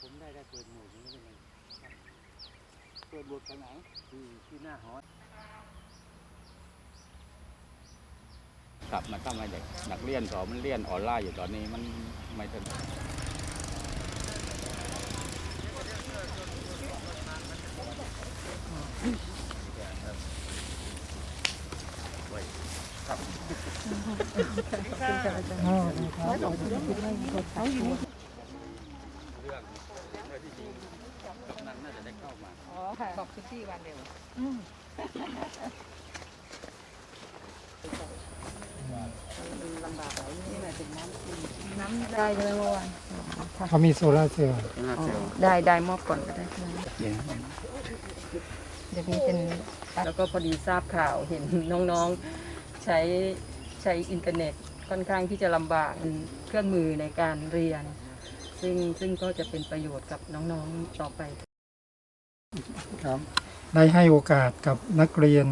ผมได้ได้เปิดหมวกนี้เป็นไงเปิดบวกทางไหนที่ที่หน้าหอกลับมาทำให้เด็กนักเรียนสอนมันเรียนออนไลน์อยู่ตอนนี้มันไม่ถนัดเรื่อง ที่จริงกำนันน่าจะได้เข้ามาอ๋อค่ะบอกทุกที่วันเดียวลำบากเลยนี่แหละถึงน้ำน้ำได้เลยเมื่อวานเขามีโซลาร์เซลล์ได้ได้มอบก่อนก็ได้ค่ะเดี๋ยวเดี๋ยวนี้เป็นแล้วก็พอดีทราบข่าวเห็นน้องๆ ใช้ใช้อินเทอร์เน็ตค่อนข้างที่จะลำบากเป็นเครื่องมือในการเรียน ซึ่งซึ่งก็จะเป็นประโยชน์กับน้องๆต่อไป ครับได้ให้โอกาสกับนักเรียน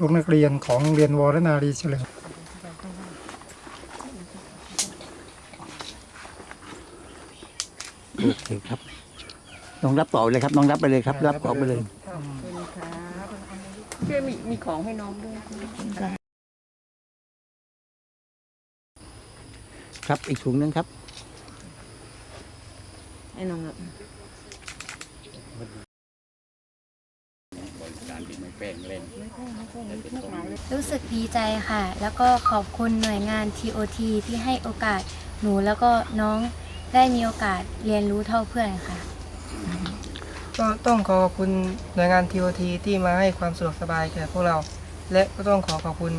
ลูกนักเรียนของโรงเรียนวรนารีเฉลิมโอเคครับน้องรับต่อเลยครับน้องรับไปเลยครับ รับต่อไปเลยขอบคุณครับเพื่อมีมีของให้น้องด้วยครับ อีกถุงหนึงครับ ให้น้องอะบริการที่ไม่แป้งเล่นรู้สึกดีใจค่ะ แล้วก็ขอบคุณหน่วยงาน TOT ที่ให้โอกาสหนูแล้วก็น้องได้มีโอกาสเรียนรู้เท่าเพื่อนค่ะ ก็ต้องขอขอบคุณหน่วยงาน TOT ที่มาให้ความสะดวกสบายแก่พวกเรา และก็ต้องขอขอบคุณ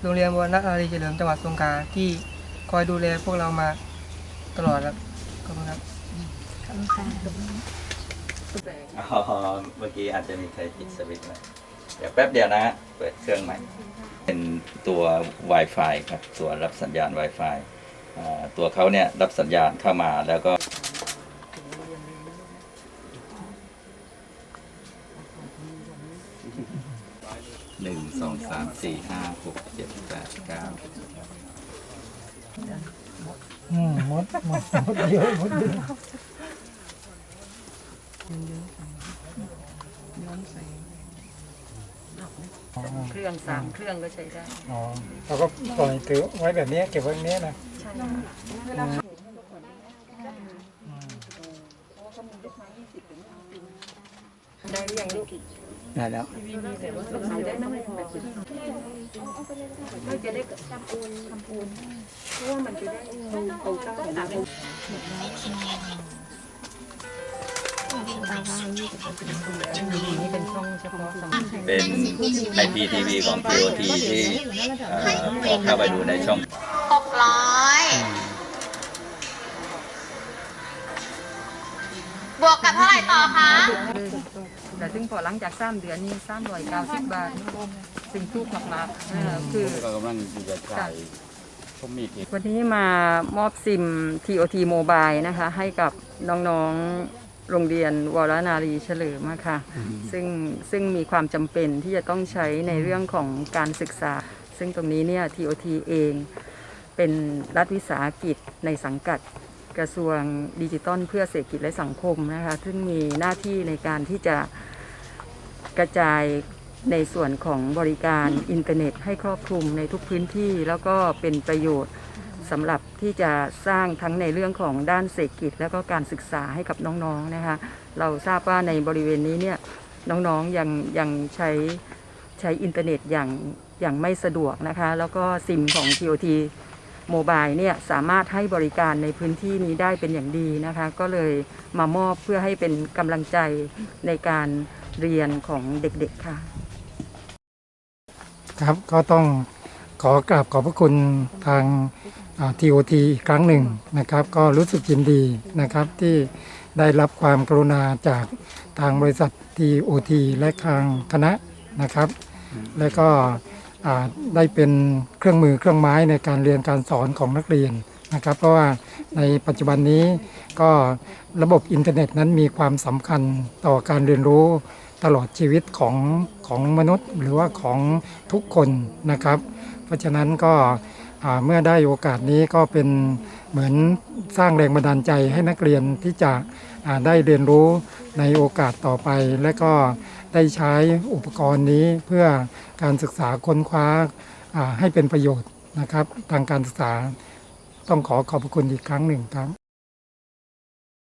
โรงเรียนวรณอารีเฉลิมจังหวัดสงขลาที่คอยดูแลพวกเรามาตลอดครับ ขอบคุณครับข อ๋อเมื่อกี้อาจจะมีใครปิดสวิตช์ไว้เดี๋ยวแป๊บเดียวนะฮะเปิดเครื่องใหม่ เป็นตัว Wi-Fi ครับตัวรับสัญญาณ Wi-Fi อ่าตัวเขาเนี่ยรับสัญญาณเข้ามาแล้วก็ หนึ่งสองสามสี่ห้าหกเจ็ดแปดเก้าอืมมดมดมดเยอะมดเยอะ เครื่องสามเครื่องก็ใช้ได้อ๋อเราก็ปล่อยถือไว้แบบนี้เก็บไว้แบบนี้นะได้หรือยังลูกได้แล้วขายได้ไหมแบบไม่จะได้ทำปูนทำปูนเพราะว่ามันจะได้โครงสร้างของมั นนี่เป็นช่องเฉพาะสำหรับเป็น IPTV ของ TOT ที่เอ่อพอเข้าไปดูในช่อง หกร้อยบวกกับเท่าไหร่ต่อคะ แต่ซึ่งพอหลังจากสามเดือนนี้สามร้อยเก้าสิบบาท ซึ่งทุกมากๆเออคือ ก็กำลังจะจ่ายผมมีที่วันนี้มามอบซิม TOT Mobile นะคะ ให้กับน้องๆ โรงเรียนวรนารีเฉลิมอะค่ะซึ่งซึ่งมีความจำเป็นที่จะต้องใช้ในเรื่องของการศึกษา ซึ่งตรงนี้เนี่ย TOT เองเป็นรัฐวิสาหกิจในสังกัดกระทรวงดิจิทัลเพื่อเศรษฐกิจและสังคมนะคะซึ่งมีหน้าที่ในการที่จะกระจายในส่วนของบริการอินเทอร์เน็ตให้ครอบคลุมในทุกพื้นที่แล้วก็เป็นประโยชน์ สำหรับที่จะสร้างทั้งในเรื่องของด้านเศรษฐกิจ แล้วก็การศึกษาให้กับน้องๆนะคะเราทราบว่าในบริเวณนี้เนี่ยน้องๆยังยังใช้ใช้อินเทอร์เน็ตอย่างอย่างไม่สะดวกนะคะแล้วก็ซิมของ TOT โมบายเนี่ยสามารถให้บริการในพื้นที่นี้ได้เป็นอย่างดีนะคะก็เลยมามอบเพื่อให้เป็นกำลังใจในการเรียนของเด็กๆค่ะ ครับก็ต้องขอกราบขอบพระคุณทาง ทีโอทีอีกครั้งหนึ่งนะครับ ก็รู้สึกยินดีนะครับที่ได้รับความกรุณาจากทางบริษัททีโอทีและทางคณะนะครับ และก็ได้เป็นเครื่องมือเครื่องไม้ในการเรียนการสอนของนักเรียนนะครับ เพราะว่าในปัจจุบันนี้ก็ระบบอินเทอร์เน็ตนั้นมีความสำคัญต่อการเรียนรู้ตลอดชีวิตของของมนุษย์หรือว่าของทุกคนนะครับ เพราะฉะนั้นก็ เมื่อได้โอกาสนี้ก็เป็นเหมือนสร้างแรงบันดาลใจให้นักเรียนที่จะได้เรียนรู้ในโอกาสต่อไป และก็ได้ใช้อุปกรณ์นี้เพื่อการศึกษาค้นคว้าให้เป็นประโยชน์นะครับ ทางการศึกษาต้องขอขอบคุณอีกครั้งหนึ่งครับ